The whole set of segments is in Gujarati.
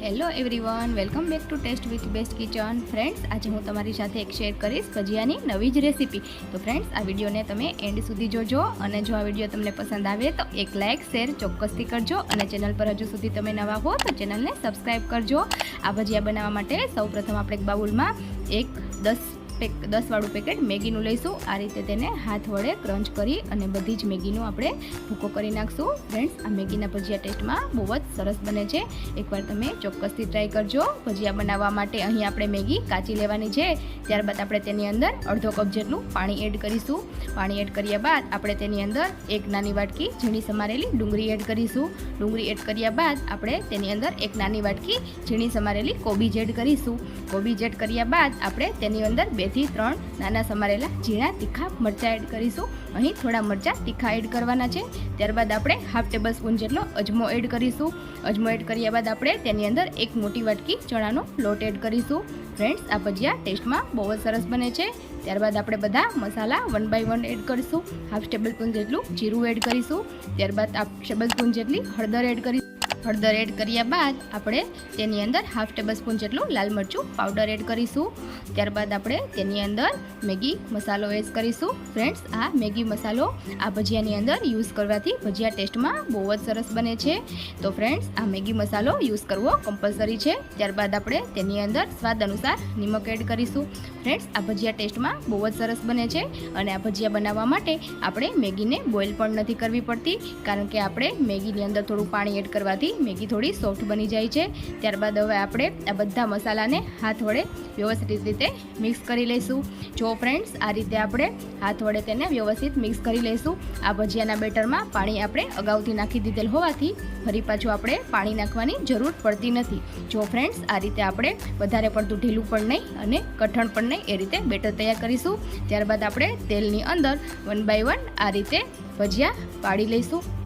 Hello everyone welcome back to taste with best kitchen friends આજે હું તમારી સાથે એક શેર કરીશ ભજીયાની નવી જ રેસીપી તો ફ્રેન્ડ્સ આ વિડીયોને તમે એન્ડ સુધી જોજો અને જો આ વીડિયો તમને પસંદ આવે તો એક લાઇક શેર ચોક્કસથી કરજો અને ચેનલ પર હજુ સુધી તમે નવા હો તો ચેનલને સબસ્ક્રાઈબ કરજો. આ ભજીયા બનાવવા માટે સૌપ્રથમ આપણે એક બાઉલમાં એક દસ પેક, દસવાળું પેકેટ મેગીનું લઈશું. આ રીતે તેને હાથ વડે ક્રંચ કરી અને બધી જ મેગીનું આપણે ભૂકો કરી નાખશું. ફ્રેન્ડ્સ આ મેગીના ભજીયા ટેસ્ટમાં બહુ જ સરસ બને છે. એકવાર તમે ચોક્કસથી ટ્રાય કરજો. ભજીયા બનાવવા માટે અહીં આપણે મેગી કાચી લેવાની છે. ત્યારબાદ આપણે તેની અંદર અડધો કપ જેટલું પાણી એડ કરીશું. પાણી એડ કર્યા બાદ આપણે તેની અંદર એક નાની વાટકી ઝીણી સમારેલી ડુંગળી એડ કરીશું. ડુંગળી એડ કર્યા બાદ આપણે તેની અંદર એક નાની વાટકી ઝીણી સમારેલી કોબીજ એડ કરીશું. કોબીજ એડ કર્યા બાદ આપણે તેની અંદર બેથી ત્રણ નાના સમારેલા ઝીણા તીખા મરચાં એડ કરીશું. અહીં થોડા મરચાં તીખા એડ કરવાના છે. ત્યારબાદ આપણે હાફ ટેબલ સ્પૂન જેટલો અજમો એડ કરીશું. અજમો એડ કર્યા બાદ આપણે તેની અંદર એક મોટી વાટકી ચણાનો લોટ એડ કરીશું. ફ્રેન્ડ્સ, આ ભજીયા ટેસ્ટમાં બહુ જ સરસ બને છે. ત્યારબાદ આપણે બધા મસાલા વન બાય વન એડ કરીશું. હાફ ટેબલ સ્પૂન જેટલું જીરું એડ કરીશું. ત્યારબાદ હાફ ટેબલ સ્પૂન જેટલી હળદર એડ કરીશું. હળદર એડ કર્યા બાદ આપણે તેની અંદર હાફ ટેબલ સ્પૂન જેટલું લાલ મરચું પાવડર એડ કરીશું. ત્યારબાદ આપણે તેની અંદર મેગી મસાલો એડ કરીશું. ફ્રેન્ડ્સ, આ મેગી મસાલો આ ભજીયાની અંદર યુઝ કરવાથી ભજીયા ટેસ્ટમાં બહુ જ સરસ બને છે. તો ફ્રેન્ડ્સ, આ મેગી મસાલો યુઝ કરવો કમ્પલસરી છે. ત્યારબાદ આપણે તેની અંદર સ્વાદ અનુસાર નિમક એડ કરીશું. ફ્રેન્ડ્સ, આ ભજીયા ટેસ્ટમાં બહુ જ સરસ બને છે અને આ ભજીયા બનાવવા માટે આપણે મેગીને બોઇલ પણ નથી કરવી પડતી. કારણ કે આપણે મેગીની અંદર થોડું પાણી એડ કરવાથી મેગી થોડી સોફ્ટ બની જાય છે. ત્યારબાદ હવે આપણે આ બધા મસાલાને હાથ વડે વ્યવસ્થિત રીતે મિક્સ કરી લઈશું. જો ફ્રેન્ડ્સ આ રીતે આપણે હાથ વડે તેને વ્યવસ્થિત મિક્સ કરી લઈશું. આ ભજીયાના બેટરમાં પાણી આપણે અગાઉથી નાખી દીધેલ હોવાથી ફરી પાછું આપણે પાણી નાખવાની જરૂર પડતી નથી. જો ફ્રેન્ડ્સ આ રીતે આપણે વધારે પડતું ઢીલું પણ નહીં અને કઠણ પણ નહીં એ રીતે બેટર તૈયાર કરીશું. ત્યારબાદ આપણે તેલની અંદર વન બાય વન આ રીતે ભજીયા પાડી લઈશું.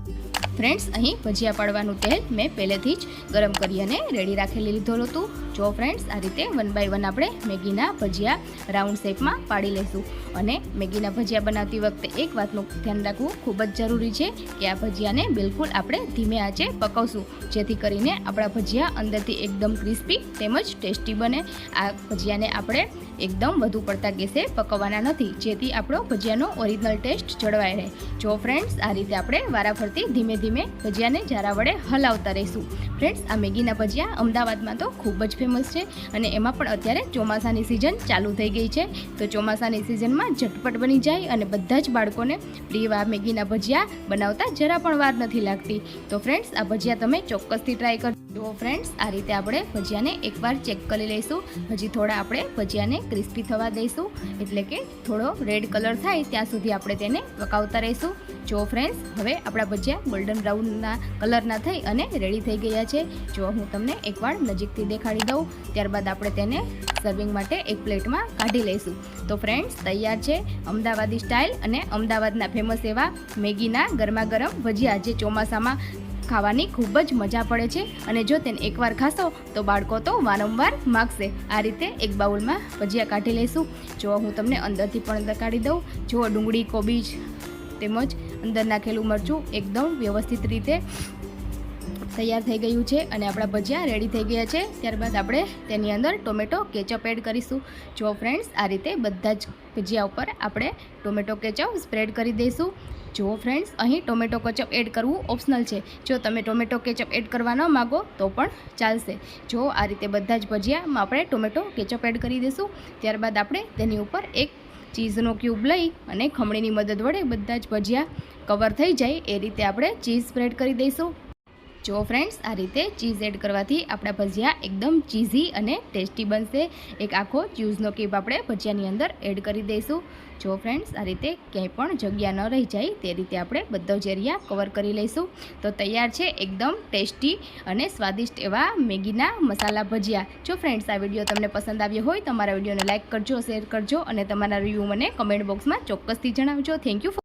ફ્રેન્ડ્સ અહીં ભજીયા પાડવાનું તેલ મેં પહેલેથી જ ગરમ કરી અને રેડી રાખેલી લીધેલું હતું. જો ફ્રેન્ડ્સ આ રીતે વન બાય વન આપણે મેગીના ભજીયા રાઉન્ડ શેપમાં પાડી લઈશું અને મેગીના ભજીયા બનાવતી વખતે એક વાતનું ધ્યાન રાખવું ખૂબ જ જરૂરી છે કે આ ભજીયાને બિલકુલ આપણે ધીમે આંચે પકવશું, જેથી કરીને આપણા ભજીયા અંદરથી એકદમ ક્રિસ્પી તેમજ ટેસ્ટી બને. આ ભજીયાને આપણે એકદમ વધુ પડતા ગેસે પકવવાના નથી, જેથી આપણો ભજીયાનો ઓરિજિનલ ટેસ્ટ જળવાઈ રહે. જો ફ્રેન્ડ્સ આ રીતે આપણે વારાફરતી ધીમે ધીમે ભજીયાને જારા વડે હલાવતા રહીશું. ફ્રેન્ડ્સ આ મેગીના ભજીયા અમદાવાદમાં તો ખૂબ જ ફેમસ છે અને એમાં પણ અત્યારે ચોમાસાની સિઝન ચાલુ થઈ ગઈ છે. તો ચોમાસાની સિઝનમાં ઝટપટ બની જાય અને બધા જ બાળકોને પ્રિય મેગીના ભજીયા બનાવતા જરા પણ વાર નથી લાગતી. તો ફ્રેન્ડ્સ આ ભજીયા તમે ચોક્કસથી ટ્રાય કરજો. જો ફ્રેન્ડ્સ આ રીતે આપણે ભજીયાને એકવાર ચેક કરી લઈશું. હજી થોડા આપણે ભજીયાને ક્રિસ્પી થવા દઈશું. એટલે કે થોડો રેડ કલર થાય ત્યાં સુધી આપણે તેને પકાવતા રહીશું. જો ફ્રેન્ડ્સ હવે આપણા ભજીયા ગોલ્ડન બ્રાઉનના કલરના થઈ અને રેડી થઈ ગયા છે. જો હું તમને એકવાર નજીકથી દેખાડી દઉં. ત્યારબાદ આપણે તેને સર્વિંગ માટે એક પ્લેટમાં કાઢી લઈશું. તો ફ્રેન્ડ્સ તૈયાર છે અમદાવાદી સ્ટાઇલ અને અમદાવાદના ફેમસ એવા મેગીના ગરમા ગરમ ભજીયા. જે ચોમાસામાં ખાવાની ખૂબ જ મજા પડે છે અને જો તેને એકવાર ખાશો તો બાળકો તો વારંવાર માગશે. આ રીતે એક બાઉલમાં ભજીયા કાઢી લઈશું જો હું તમને અંદરથી પણ અંદર કાઢી દઉં, જો ડુંગળી, કોબીજ તેમજ અંદર નાખેલું મરચું એકદમ વ્યવસ્થિત રીતે તૈયાર થઈ ગયું છે અને આપણા ભજીયા રેડી થઈ ગયા છે. ત્યારબાદ આપણે તેની અંદર ટોમેટો કેચઅપ એડ કરીશું. જો ફ્રેન્ડ્સ આ રીતે બધા જ ભજીયા ઉપર આપણે ટોમેટો કેચઅપ સ્પ્રેડ કરી દઈશું. જો ફ્રેન્ડ્સ અહીં ટોમેટો કેચઅપ એડ કરવું ઓપ્શનલ છે. જો તમે ટોમેટો કેચઅપ એડ કરવા ન માગો, તો પણ ચાલશે. જો આ રીતે બધા જ ભજીયામાં આપણે ટોમેટો કેચઅપ એડ કરી દઈશું. ત્યારબાદ આપણે તેની ઉપર એક ચીઝનો ક્યુબ લઈ અને ખમણીની મદદ વડે બધા જ ભજીયા કવર થઈ જાય. એ રીતે આપણે ચીઝ સ્પ્રેડ કરી દઈશું. જો ફ્રેન્ડ્સ આ રીતે ચીઝ એડ કરવાથી આપણા ભજીયા એકદમ ચીઝી અને ટેસ્ટી બનશે. એક આખો ચીઝનો કેપ આપણે ભજીયાની અંદર એડ કરી દઈશું. જો ફ્રેન્ડ્સ આ રીતે ક્યાંય પણ જગ્યા ન રહી જાય તે રીતે આપણે બધો જ એરિયા કવર કરી લઈશું. તો તૈયાર છે એકદમ ટેસ્ટી અને સ્વાદિષ્ટ એવા મેગીના મસાલા ભજીયા. જો ફ્રેન્ડ્સ આ વીડિયો તમને પસંદ આવ્યો હોય તો મારા વિડીયોને લાઇક કરજો શેર કરજો અને તમારા રિવ્યૂ મને કમેન્ટ બોક્સમાં ચોક્કસથી જણાવજો. Thank you